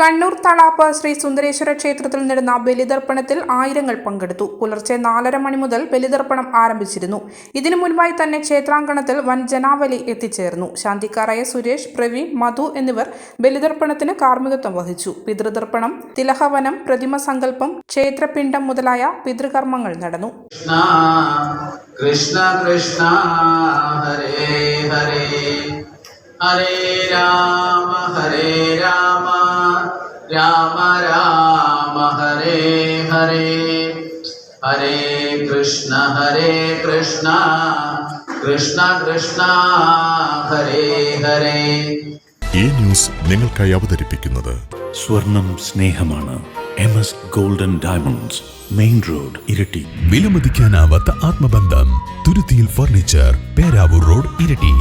കണ്ണൂർ തളാപ്പ് ശ്രീ സുന്ദരേശ്വര ക്ഷേത്രത്തിൽ നടന്ന ബലിതർപ്പണത്തിൽ ആയിരങ്ങൾ പങ്കെടുത്തു. പുലർച്ചെ നാലര മണി മുതൽ ബലിതർപ്പണം ആരംഭിച്ചിരുന്നു. ഇതിനു മുൻപായി തന്നെ ക്ഷേത്രാങ്കണത്തിൽ വൻ ജനാവലി എത്തിച്ചേർന്നു. ശാന്തിക്കാരായ സുരേഷ് പ്രവീൺ മധു എന്നിവർ ബലിതർപ്പണത്തിന് കാർമ്മികത്വം വഹിച്ചു. പിതൃതർപ്പണം തിലഹവനം പ്രതിമ സങ്കല്പം ക്ഷേത്രപിണ്ഡം മുതലായ പിതൃകർമ്മങ്ങൾ നടന്നു. കൃഷ്ണ കൃഷ്ണ ഹരേ ഹരേ. ഹരേ രാമ ഹരേ രാമ. രാമ രാമ ഹരേ ഹരേ. ഹരേ കൃഷ്ണ ഹരേ കൃഷ്ണ. കൃഷ്ണ കൃഷ്ണ ഹരേ ഹരേ. ഈ ന്യൂസ് നിങ്ങൾക്കായി അവതരിപ്പിക്കുന്നത് സ്വർണം സ്നേഹമാണ്. M S golden diamonds main road Iritty. വിലമതിക്കാനാവാത്ത ആത്മബന്ധം തുരുത്തിയിൽ ഫർണിച്ചർ പേരാവൂർ റോഡ് ഇരട്ടി.